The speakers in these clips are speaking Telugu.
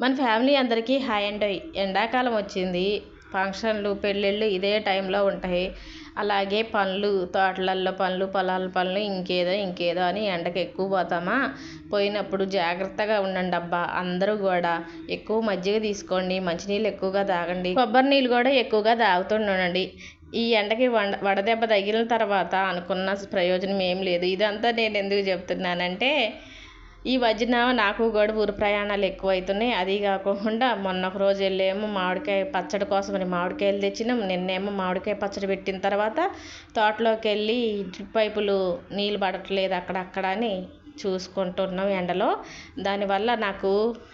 మన ఫ్యామిలీ అందరికీ హాయ్ అండ్. ఎండాకాలం వచ్చింది. ఫంక్షన్లు పెళ్ళిళ్ళు ఇదే టైంలో ఉంటాయి. అలాగే పనులు తోటలల్లో పనులు పొలాల పనులు ఇంకేదో ఇంకేదో అని ఎండకు ఎక్కువ పోతామా? పోయినప్పుడు జాగ్రత్తగా ఉండండి అబ్బా. అందరూ కూడా ఎక్కువ మజ్జిగ తీసుకోండి. మంచినీళ్ళు ఎక్కువగా తాగండి. కొబ్బరి నీళ్ళు కూడా ఎక్కువగా తాగుతుండండి ఈ ఎండకి వడ వడదెబ్బ తగిలిన తర్వాత అనుకున్న ప్రయోజనం ఏం లేదు. ఇదంతా నేను ఎందుకు చెప్తున్నానంటే ఈ మధ్యన నాకు కూడా ఊరు ప్రయాణాలు ఎక్కువ అవుతున్నాయి అది కాకుండా మొన్న ఒక రోజు వెళ్ళేమో మామిడికాయ పచ్చడి కోసమని మామిడికాయలు తెచ్చినాం. నిన్నేమో మామిడికాయ పచ్చడి పెట్టిన తర్వాత తోటలోకి వెళ్ళి డ్రిప్ పైపులు నీళ్ళు పడట్లేదు అక్కడక్కడ అని చూసుకుంటున్నాం ఎండలో. దానివల్ల నాకు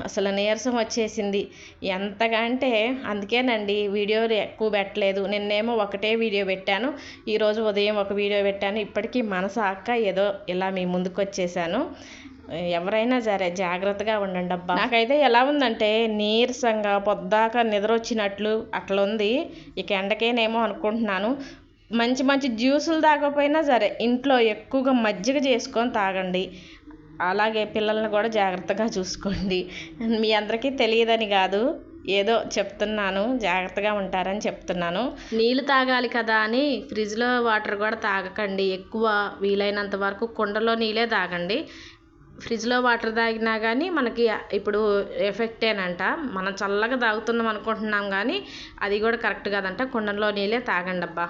అసలు నీరసం వచ్చేసింది. ఎంతగా అంటే అందుకేనండి వీడియోలు ఎక్కువ పెట్టలేదు. నిన్నేమో ఒకటే వీడియో పెట్టాను. ఈరోజు ఉదయం ఒక వీడియో పెట్టాను. ఇప్పటికీ మనసు అక్క ఏదో ఇలా మీ ముందుకు వచ్చేసాను. ఎవరైనా సరే జాగ్రత్తగా ఉండండి అబ్బా. నాకైతే ఎలా ఉందంటే నీరసంగా పొద్దాక నిద్ర వచ్చినట్లు అట్లా ఉంది ఇక ఎండకేనేమో అనుకుంటున్నాను. మంచి మంచి జ్యూసులు తాగకపోయినా సరే ఇంట్లో ఎక్కువగా మజ్జిగ చేసుకొని తాగండి. అలాగే పిల్లల్ని కూడా జాగ్రత్తగా చూసుకోండి. మీ అందరికీ తెలియదని కాదు ఏదో చెప్తున్నాను జాగ్రత్తగా ఉంటారని చెప్తున్నాను. నీళ్ళు తాగాలి కదా అని ఫ్రిడ్జ్లో వాటర్ కూడా తాగకండి. ఎక్కువ వీలైనంత వరకు కుండలో నీళ్ళే తాగండి. ఫ్రిడ్జ్లో వాటర్ తాగినా కానీ మనకి ఇప్పుడు ఎఫెక్టేనంట మనం చల్లగా తాగుతున్నాం అనుకుంటున్నాం కానీ అది కూడా కరెక్ట్ కాదంట. కుండలో నీళ్ళే తాగండి అబ్బా